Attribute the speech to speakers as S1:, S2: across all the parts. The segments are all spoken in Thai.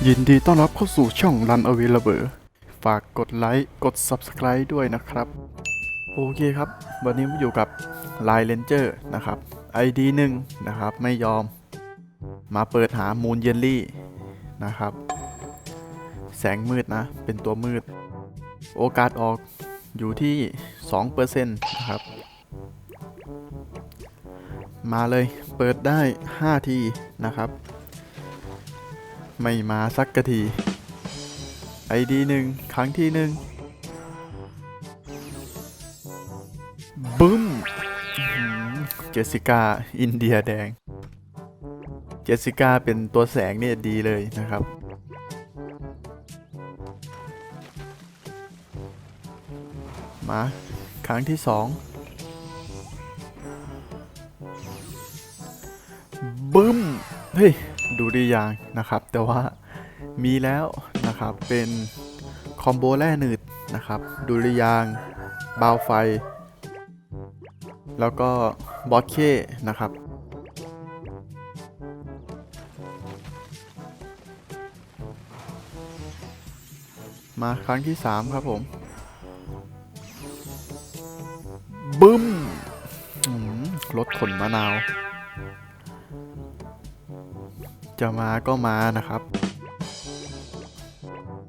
S1: ยินดีต้อนรับเข้าสู่ช่อง Run Away ระเบอฝากกดไลค์ กด Subscribe ด้วยนะครับ โอเคครับ วันนี้มาอยู่กับ Line Ranger นะครับ ID 1นะครับ ไม่ยอม มาเปิดหามูลเยลลี่นะครับ แสงมืดนะ เป็นตัวมืด โอกาสออกอยู่ที่ 2%นะครับ มาเลย เปิดได้ 5 ทีนะครับ ไม่มาสักกะทีไอดีหนึ่งครั้งที่หนึ่งบึ้มเจสสิก้าอินเดียแดง เจสสิก้าเป็นตัวแสงเนี่ยดีเลยนะครับ มาครั้งที่สองบึ้ม เฮ้ย ดูดียางนะครับ แต่ว่ามีแล้วนะครับเป็นคอมโบแร่หนืดนะครับดูดียางบาวไฟ แล้วก็บอสเคนะครับมาครั้งที่ 3 ครับผม บึ้มรถขนมะนาว จะมาก็มานะครับ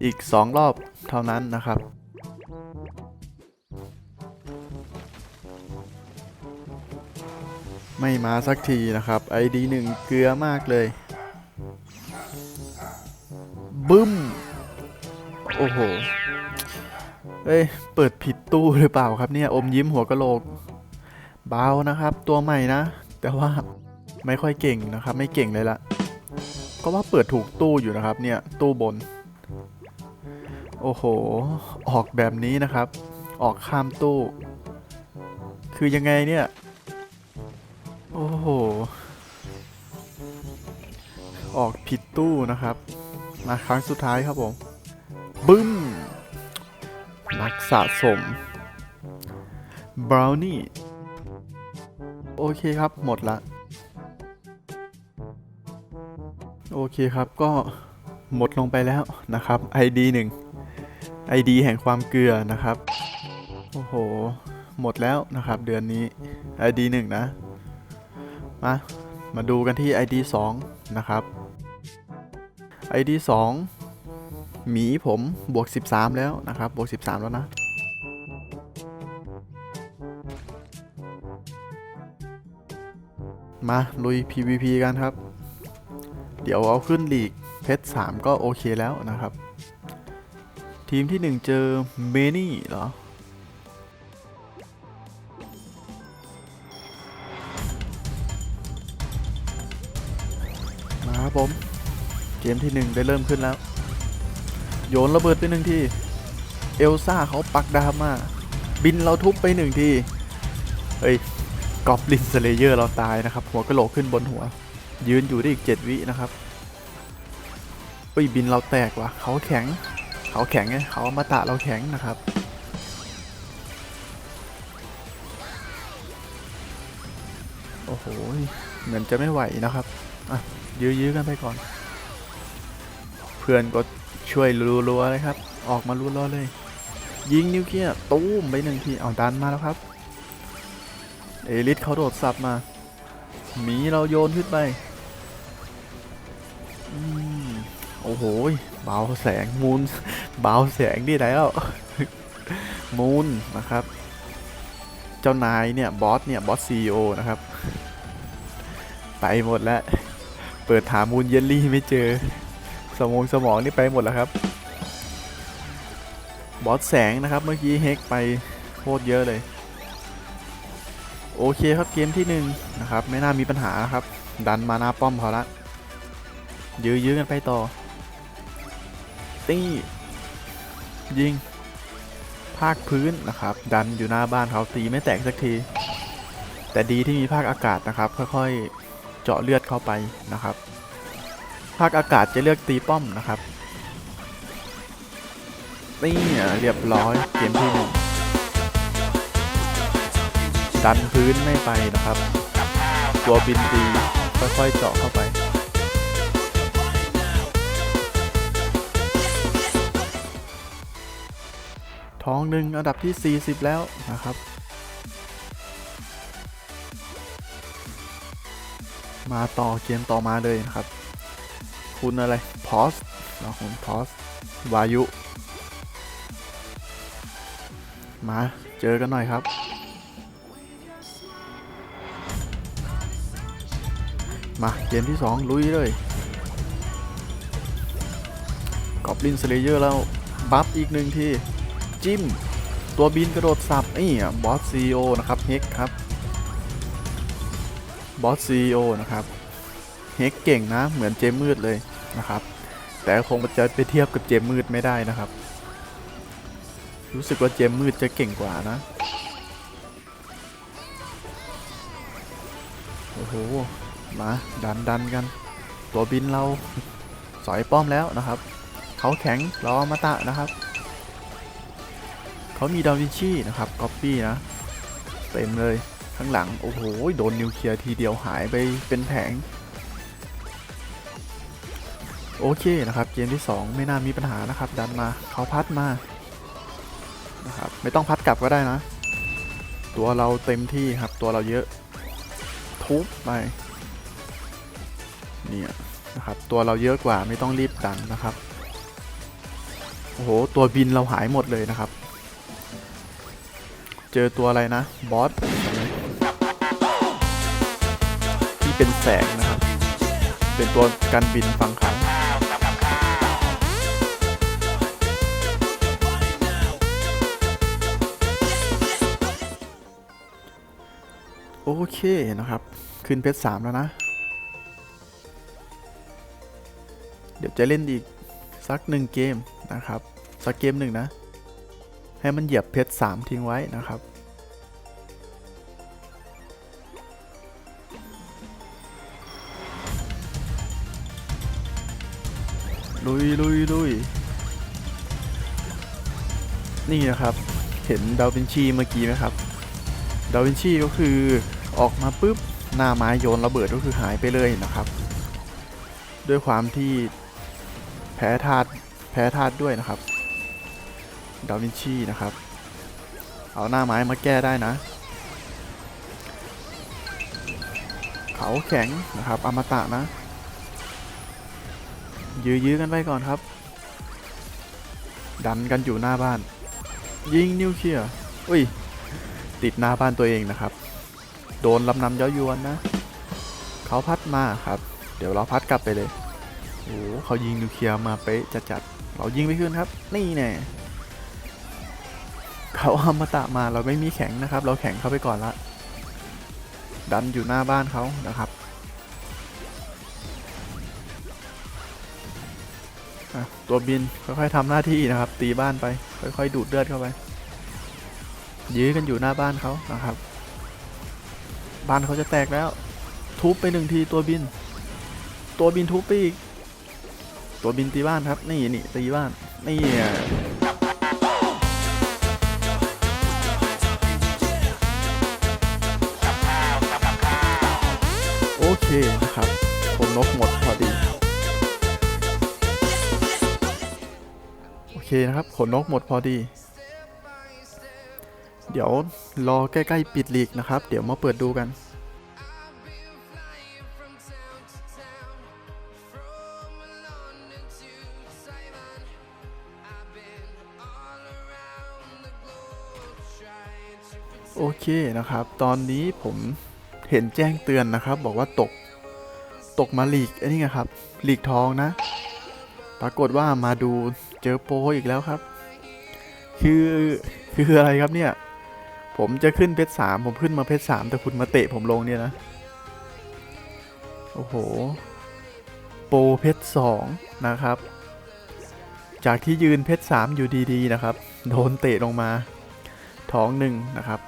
S1: อีก 2 รอบเท่านั้นนะครับ ไม่มาสักทีนะครับ ID 1 เกลือมากเลย บึ้ม โอ้โหเอ้ย เปิดผิดตู้หรือเปล่าครับเนี่ย อมยิ้มหัวกะโหลก เบานะครับ ตัวใหม่นะ แต่ว่าไม่ค่อยเก่งนะครับ ไม่เก่งเลยละ ก็ว่าเปิดถูกตู้อยู่นะครับเนี่ยตู้บน โอ้โห ออกแบบนี้นะครับ ออกข้ามตู้ คือยังไงเนี่ย โอ้โห ออกผิดตู้นะครับมาครั้งสุดท้ายครับผม บึ้ม นักสะสมบราวนี่ โอเคครับหมดละ โอเคครับก็หมดลงไปแล้วนะครับ ID 1 ID แห่งความเกลือนะครับ โอ้โห หมดแล้วนะครับ เดือนนี้ ID 1 นะ มามาดูกันที่ ID 2 นะครับ ID 2 หมีผมบวก 13 แล้วนะครับ บวก 13 แล้วนะมาลุย PVP กันครับ เดี๋ยวเอาขึ้นลีกเพชรสามก็โอเคแล้วนะครับ ทีมที่หนึ่งเจอเมนี่เหรอมาครับผม เกมที่หนึ่งได้เริ่มขึ้นแล้ว โยนระเบิดไปหนึ่งทีเอลซ่าเขาปักดามาบินเราทุบไปหนึ่งทีเฮ้ยกอบลินสเลเยอร์เราตายนะครับ หัวกะโหลกขึ้นบนหัว ยืนอยู่ได้อีก 7 วินะครับเฮ้ยบินเราแตกวะเขาแข็ง เขาแข็งไงเขามาตะเราแข็งนะครับ โอ้โห เหมือนจะไม่ไหวนะครับ อะ ยื้อๆกันไปก่อน เพื่อนก็ช่วยรัวๆเลยครับ ออกมารัวๆเลย ยิงนิวเคลียร์ตู้มไปหนึ่งทีเอาดันมาแล้วครับ เอลิสเขาโดดสับมาหมีเราโยนขึ้นไป โอ้โหเบาแสงมูลเบาแสงที่ไหนแล้วมูลนะครับ เจ้านายเนี่ยบอสเนี่ยบอสซีอนะครับ ไปหมดแล้ว เปิดถามมูลเยลลี่ไม่เจอ สมองสมองนี่ไปหมดแล้วครับ บอสแสงนะครับเมื่อกี้เฮกไปโคตรเยอะเลย โอเคครับเกมที่หนึ่งนะครับไม่น่ามีปัญหาครับ ดันมาหน้าป้อมพอละ ยื้อยื้อกันไปต่อ ตี้ยิง ภาคพื้นนะครับ ดันอยู่หน้าบ้านเขาตีไม่แตกสักที แต่ดีที่มีภาคอากาศนะครับ ค่อยๆเจาะเลือดเข้าไปนะครับ ภาคอากาศจะเลือกตีป้อมนะครับนี่เรียบร้อยเกมที่หนึ่งดันพื้นไม่ไปนะครับ ตัวบินตีค่อยๆเจาะเข้าไป ทองหนึ่งอันดับที่ 40 แล้วนะครับ มาต่อเกมต่อมาเลยนะครับ คุณอะไรพอสเราคุณพอสวายุ มาเจอกันหน่อยครับ มาเกมที่ 2 ลุยเลยกอบลินสเลเยอร์แล้ว บัฟอีกหนึ่งที่ จิ้ม ตัวบินกระโดดสับนี่อะบอสซีโอนะครับเฮกครับบอสซีโอนะครับเฮกเก่งนะเหมือนเจมมืดเลยนะครับ แต่คงจะไปเทียบกับเจมมืดไม่ได้นะครับ รู้สึกว่าเจมมืดจะเก่งกว่านะโอ้โหมาดันดันกัน ตัวบินเราสอยป้อมแล้วนะครับ เขาแข็งรอมาตะนะครับ เขามีดาวินชีนะครับก๊อปปี้นะ เต็มเลยข้างหลัง โอ้โห โดนนิวเคลียร์ทีเดียวหายไปเป็นแผง โอเคนะครับ เกมที่ 2 ไม่น่ามีปัญหานะครับ ดันมาเขาพัดมานะครับไม่ต้องพัดกลับก็ได้นะ ตัวเราเต็มที่ครับตัวเราเยอะ ทุบไปเนี่ยนะครับตัวเราเยอะกว่าไม่ต้องรีบดันนะครับโอ้โหตัวบินเราหายหมดเลยนะครับ เจอตัวอะไรนะ บอส ที่เป็นแสงนะครับ เป็นตัวกันบินฝั่งเขาโอเคนะครับ ขึ้นเพชรสามแล้วนะ เดี๋ยวจะเล่นอีกสักหนึ่งเกมนะครับ สักเกมหนึ่งนะ ให้มันเหยียบเพชรสามทิ้งไว้นะครับ ลุยลุยลุยนี่นะครับ เห็นดาวินชีเมื่อกี้ไหมครับ ดาวินชีก็คือออกมาปุ๊บหน้าไม้โยนระเบิดก็คือหายไปเลยนะครับ ด้วยความที่แพ้ธาตุแพ้ธาตุด้วยนะครับ ดาวินชีนะครับ เอาหน้าไม้มาแก้ได้นะ เขาแข็งนะครับอมตะนะ ยื้อยื้อกันไปก่อนครับ ดันกันอยู่หน้าบ้าน ยิงนิวเคลียร์อุ้ย ติดหน้าบ้านตัวเองนะครับ โดนลำนำย้ายวนนะ เขาพัดมาครับ เดี๋ยวเราพัดกลับไปเลยโอ้โหเขายิงนิวเคลียร์มาเป๊ะจัดๆเรายิงไม่ขึ้นครับ นี่แน่ เขาอามตะมาเราไม่มีแข็งนะครับ เราแข็งเข้าไปก่อนละ ดันอยู่หน้าบ้านเขานะครับตัวบินค่อยๆทำหน้าที่นะครับ ตีบ้านไป ค่อยๆดูดเลือดเข้าไป ยื้อกันอยู่หน้าบ้านเขานะครับ บ้านเขาจะแตกแล้ว ทุบไปหนึ่งทีตัวบิน ตัวบินทุบไปอีก ตัวบินตีบ้านครับ นี่นี่ตีบ้านนี่ นะครับ ขนนกหมดพอดี เดี๋ยวรอใกล้ๆปิดลีกนะครับ เดี๋ยวมาเปิดดูกันโอเคนะครับ ตอนนี้ผมเห็นแจ้งเตือนนะครับ บอกว่าตก ตกมาลีกอ้นี่ไงครับลีกทองนะ ปรากฏว่ามาดู เจอโปรอีกแล้วครับ คือคืออะไรครับเนี่ย ผมจะขึ้นเพชรสามผมขึ้นมาเพชรสามแต่คุณมาเตะผมลงเนี่ยนะ โอ้โห โปรเพชรสองนะครับ จากที่ยืนเพชรสามอยู่ดีๆนะครับ โดนเตะลงมา ท้องหนึ่งนะครับ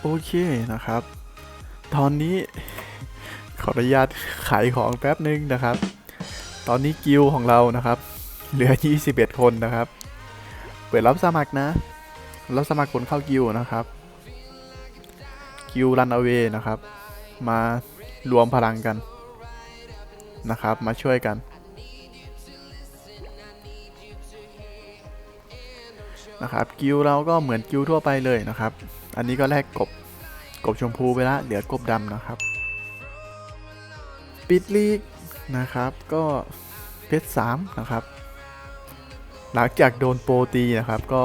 S1: โอเคนะครับ ตอนนี้ขออนุญาตขายของแป๊บนึงนะครับ ตอนนี้กิลของเรานะครับ เหลือ 21 คนนะครับ เปิดรับสมัครนะ รับสมัครคนเข้ากิลนะครับ กิลรันอเวนะครับ มารวมพลังกันนะครับ มาช่วยกัน นะครับ กิวเราก็เหมือนกิวทั่วไปเลยนะครับ อันนี้ก็แลกกบ กบชมพูไปละ เหลือกบดำนะครับ ปิดลีก นะครับก็เพชรสามนะครับ หลังจากโดนโปรตีนะครับก็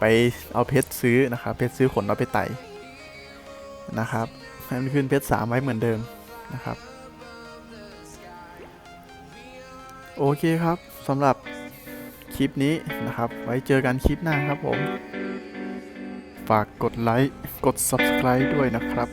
S1: ไปเอาเพชรซื้อนะครับ เพชรซื้อขนเราไปไต่นะครับให้มันขึ้นเพชรสามไว้เหมือนเดิมนะครับ โอเคครับสำหรับคลิปนี้นะครับ ไว้เจอกันคลิปหน้าครับผม ฝากกดไลค์ กด Subscribe ด้วยนะครับ